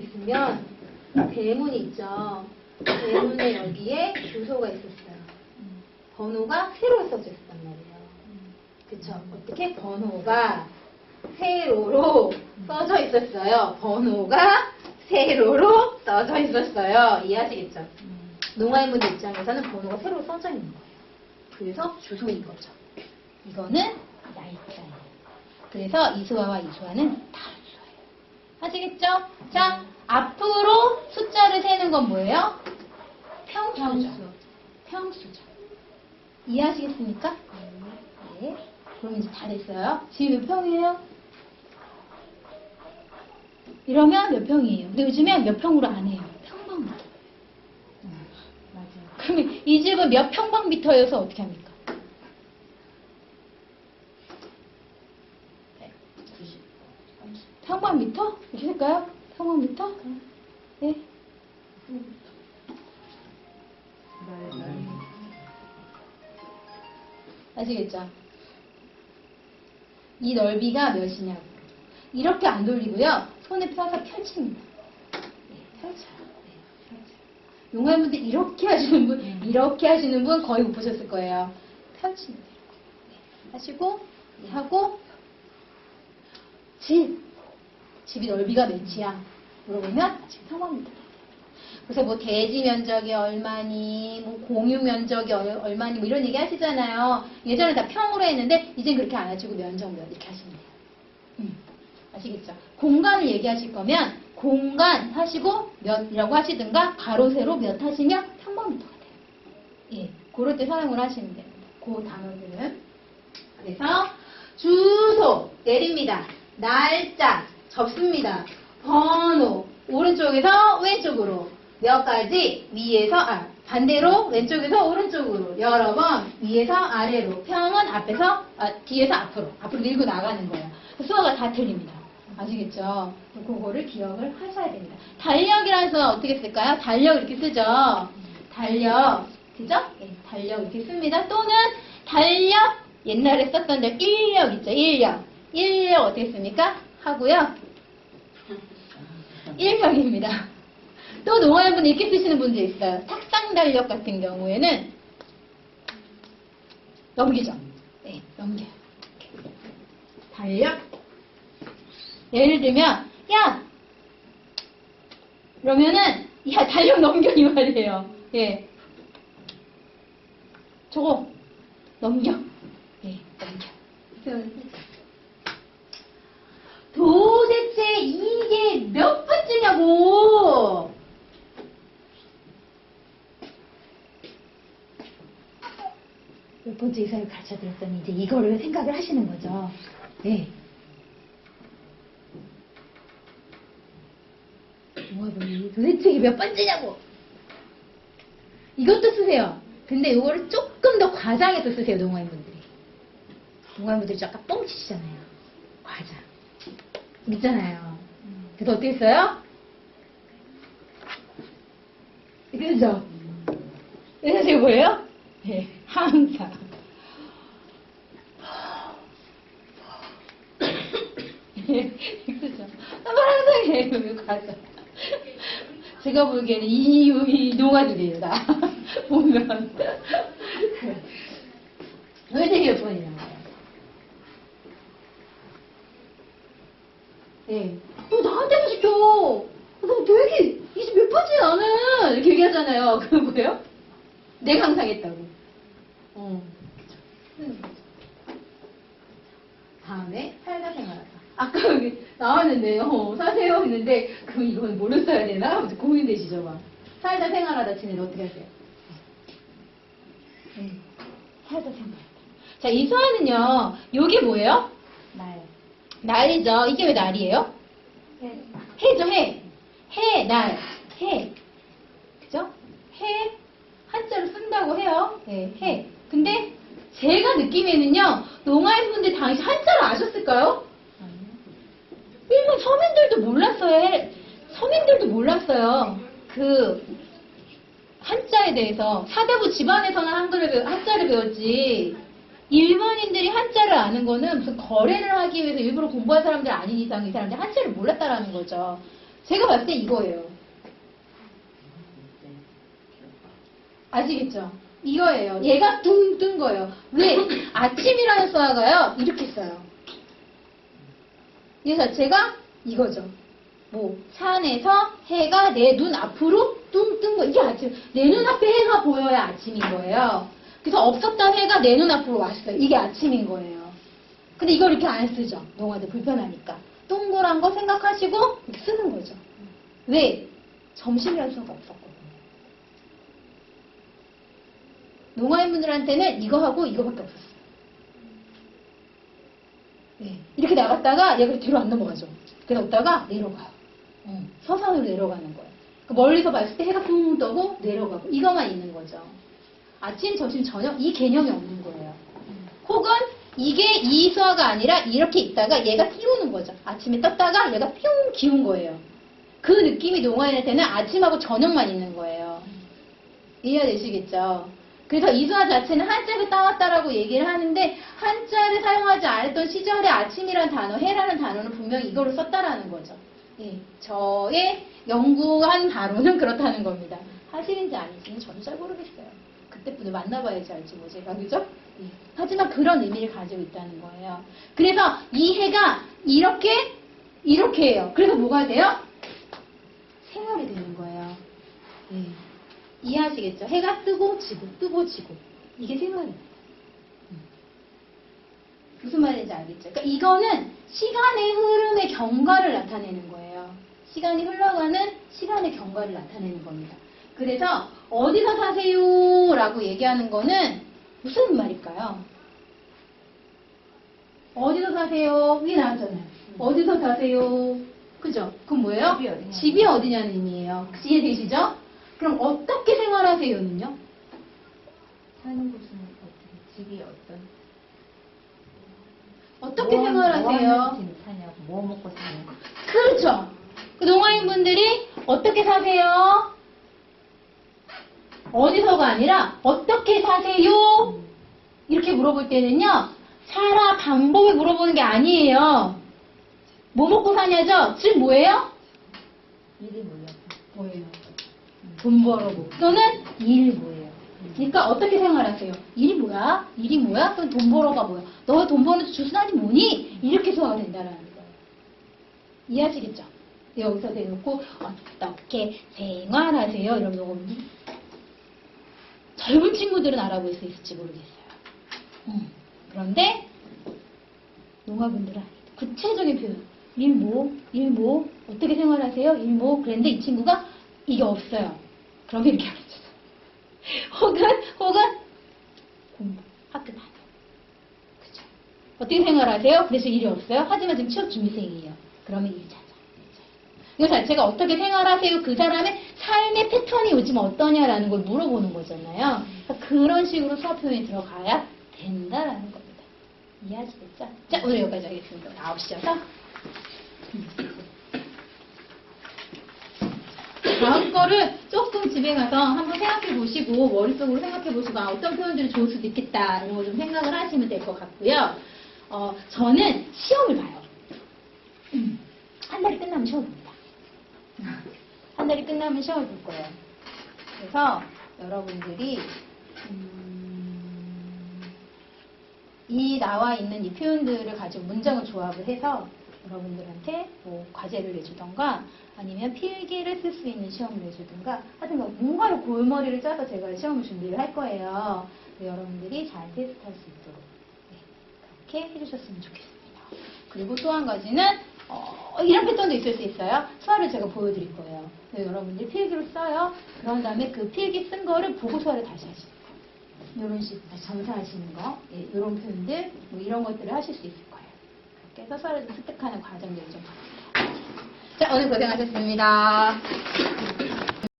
보면 대문이 있죠. 대문에 여기에 주소가 있었어요. 번호가 세로로 써져 있었단 말이에요. 그쵸? 어떻게? 번호가 세로로 써져 있었어요. 번호가 세로로 써져 있었어요. 이해하시겠죠? 농아인분들 입장에서는 번호가 세로로 써져 있는 거예요. 그래서 주소인 거죠. 이거는 야이자예요. 그래서 이수화와 이수화는 다른 수화예요. 아시겠죠? 자, 앞으로 숫자를 세는 건 뭐예요? 평수죠. 평수죠. 이해하시겠습니까? 네. 그럼 이제 다 됐어요. 지금 몇 평이에요? 이러면 몇 평이에요? 근데 요즘엔 몇 평으로 안 해요. 평방미터. 맞아요. 그러면 이 집은 몇 평방미터여서 어떻게 합니까? 네. 평방미터? 이렇게 할까요? 평방미터? 네. 아시겠죠? 이 넓이가 몇이냐고. 이렇게 안 돌리고요. 손을 펴서 펼칩니다. 네, 펼쳐요. 네, 펼쳐요. 용화분들 이렇게 하시는 분, 이렇게 하시는 분 거의 못 보셨을 거예요. 펼칩니다. 네, 하시고, 네, 하고, 집. 집이 넓이가 몇이야? 물어보면 지금 상황입니다. 그래서 뭐 대지 면적이 얼마니, 뭐 공유 면적이 얼- 얼마니, 뭐 이런 얘기 하시잖아요. 예전에 다 평으로 했는데, 이젠 그렇게 안 하시고 면적 몇 이렇게 하시면 돼요. 음, 아시겠죠? 공간을 얘기하실 거면, 공간 하시고 몇이라고 하시든가, 가로, 세로 몇 하시면 평방미터가 돼요. 예, 그럴 때 사용을 하시면 돼요. 그 단어들은. 그래서, 주소, 내립니다. 날짜, 접습니다. 번호, 오른쪽에서 왼쪽으로. 몇 가지, 위에서, 아, 반대로, 왼쪽에서 오른쪽으로. 여러 번, 위에서 아래로. 평은 앞에서, 아, 뒤에서 앞으로. 앞으로 밀고 나가는 거예요. 수어가 다 틀립니다. 아시겠죠? 그거를 기억을 하셔야 됩니다. 달력이라는 수어 어떻게 쓸까요? 달력 이렇게 쓰죠? 달력. 그죠? 예, 달력 이렇게 씁니다. 또는 달력, 옛날에 썼던 데 인력 있죠? 인력. 인력 어떻게 씁니까? 하고요. 일명입니다. 또 농아인분 이렇게 쓰시는 분도 있어요. 탁상 달력 같은 경우에는 넘기죠. 네, 넘겨요. 달력. 예를 들면, 야! 그러면은, 야, 달력 넘겨, 이 말이에요. 예. 저거, 넘겨. 예, 넘겨. 그래서 도대체 이게 몇 번째냐고! 몇 번째 이사를 가르쳐 드렸더니 이제 이거를 생각을 하시는 거죠. 네. 뭐하더니 도대체 이게 몇 번째냐고! 이것도 쓰세요. 근데 이거를 조금 더 과장해서 쓰세요, 농아인분들이. 농아인분들이 약간 뻥치시잖아요. 과장. 있잖아요. 그래서 어떻게 써요? 그죠? 제가 뭐예요? 네, 항상. 그죠? 한번 항상 해요, 과장. 제가 보기에는 이, 이 농아들이에요, 다. 보면. 왜 되게 몇 번이냐. 네. 어, 나한테도 시켜. 너 되게, 나는. 이렇게 얘기하잖아요. 그거 뭐예요? 내가 항상 했다고. 어. 다음에, 살다 생활하다. 아까 여기 나왔는데요. 어, 사세요 했는데, 그럼 이건 뭐를 써야 되나? 고민되시죠, 막. 살다 생활하다 치는 어떻게 하세요? 네. 살다 생활하다. 자, 이 수화는요, 요게 뭐예요? 날. 날이죠. 이게 왜 날이에요? 해. 해죠, 해. 해, 날, 해. 그죠? 해, 한자로 쓴다고 해요. 네, 해. 근데 제가 느낌에는요, 농아인 분들 당시 한자를 아셨을까요? 일본 서민들도 몰랐어요. 해- 서민들도 몰랐어요. 그, 한자에 대해서. 사대부 집안에서는 한글을, 한자를 배웠지. 일본인들이 한자를 아는 거는 무슨 거래를 하기 위해서 일부러 공부한 사람들 아닌 이상 이 사람들이 한자를 몰랐다라는 거죠. 제가 봤을 때 이거예요. 아시겠죠? 이거예요. 얘가 둥 뜬 거예요. 왜? 아침이라는 수화가요, 이렇게 써요. 이 자체가 이거죠. 뭐, 산에서 해가 내 눈 앞으로 뚱 뜬 거. 이게 아침. 내 눈앞에 해가 보여야 아침인 거예요. 그래서 없었던 해가 내 눈앞으로 왔어요. 이게 아침인 거예요. 근데 이걸 이렇게 안 쓰죠. 농아들 불편하니까. 동그란 거 생각하시고 이렇게 쓰는 거죠. 왜? 점심이라는 수가 없었거든요. 농아인 분들한테는 이거 하고 이거밖에 없었어요. 네. 이렇게 나갔다가 얘가 뒤로 안 넘어가죠. 그래서 없다가 내려가요. 어, 서산으로 내려가는 거예요. 그 멀리서 봤을 때 해가 붕 떠고 내려가고 이것만 있는 거죠. 아침, 점심, 저녁 이 개념이 없는 거예요. 혹은 이게 이 수화가 아니라 이렇게 있다가 얘가 띄우는 거죠. 아침에 떴다가 얘가 뿅 기운 거예요. 그 느낌이 농아인한테는 아침하고 저녁만 있는 거예요. 이해되시겠죠? 그래서 이수화 자체는 한자를 따왔다라고 얘기를 하는데 한자를 사용하지 않았던 시절에 아침이라는 단어, 해라는 단어는 분명히 이거로 썼다라는 거죠. 예, 저의 연구한 바로는 그렇다는 겁니다. 사실인지 아닌지는 저도 잘 모르겠어요. 그때부터 만나봐야지 알지 뭐 제가 그죠? 예. 하지만 그런 의미를 가지고 있다는 거예요. 그래서 이 해가 이렇게 이렇게 해요. 그래서 뭐가 돼요? 생활이 되는 거예요. 예. 이해하시겠죠? 해가 뜨고 지고 뜨고 지고 이게 생활입니다. 음. 무슨 말인지 알겠죠? 그러니까 이거는 시간의 흐름의 경과를 나타내는 거예요. 시간이 흘러가는 시간의 경과를 나타내는 겁니다. 그래서 어디서 사세요? 라고 얘기하는 거는 무슨 말일까요? 어디서 사세요? 이게 나왔잖아요. 어디서 사세요? 그죠? 그럼 뭐예요? 집이 어디냐. 집이 어디냐는 의미예요. 이해되시죠? 그럼 어떻게 생활하세요는요? 사는 곳은 어떻게, 집이 어떤. 어떻게 뭐- 생활하세요? 뭐 사냐고, 뭐 먹고 사냐고. 그렇죠. 그 농아인분들이 어떻게 사세요? 어디서가 아니라 어떻게 사세요? 이렇게 물어볼 때는요. 살아 방법을 물어보는 게 아니에요. 뭐 먹고 사냐죠? 즉 뭐예요? 일이 뭐야? 뭐예요? 돈 벌어고 또는 일 뭐예요? 그러니까 어떻게 생활하세요? 일이 뭐야? 일이 뭐야? 그럼 돈 벌어가 뭐야? 너 돈 버는 주순환이 뭐니? 이렇게 소화가 된다는 거예요. 이해하시겠죠? 여기서 대놓고 어떻게 생활하세요? 이러면 요거 젊은 친구들은 알아볼 수 있을지 모르겠어요. 음, 그런데 농아분들은. 구체적인 표현. 일 뭐? 일 뭐? 어떻게 생활하세요? 일 뭐? 그랬는데 이 친구가 이게 없어요. 그러면 이렇게 알려줘요. 혹은, 혹은 공부, 학교 다녀. 그죠? 어떻게 생활하세요? 그래서 일이 없어요? 하지만 지금 취업 준비생이에요. 그러면 일 찾아. 이거 자체가 어떻게 생활하세요? 그 사람의 삶의 패턴이 요즘 어떠냐라는 걸 물어보는 거잖아요. 그러니까 그런 식으로 수업 표현이 들어가야 된다라는 겁니다. 이해하시겠죠? 자, 오늘 여기까지 하겠습니다. 9시여서. 다음 거를 조금 집에 가서 한번 생각해 보시고, 머릿속으로 생각해 보시고, 아, 어떤 표현들이 좋을 수도 있겠다, 이런 거좀 생각을 하시면 될 것 같고요. 어, 저는 시험을 봐요. 음, 한 달이 끝나면 시험을 봅니다. 한 달이 끝나면 시험을 볼 거예요. 그래서 여러분들이 음, 이 나와 있는 이 표현들을 가지고 문장을 조합을 해서 여러분들한테 뭐 과제를 내주던가 아니면 필기를 쓸 수 있는 시험을 내주든가 하여튼 뭐 뭔가를 골머리를 짜서 제가 시험을 준비를 할 거예요. 네, 여러분들이 잘 테스트할 수 있도록 네, 그렇게 해주셨으면 좋겠습니다. 그리고 또 한 가지는 어, 이런 패턴도 있을 수 있어요. 수화를 제가 보여드릴 거예요. 네, 여러분들이 필기로 써요. 그런 다음에 그 필기 쓴 거를 보고 수화를 다시 하시는 거예요. 이런 식으로 정사하시는 거, 예, 이런 표현들, 뭐 이런 것들을 하실 수 있을 거예요. 해서 수화를 습득하는 과정들을 좀. 자, 오늘 고생하셨습니다.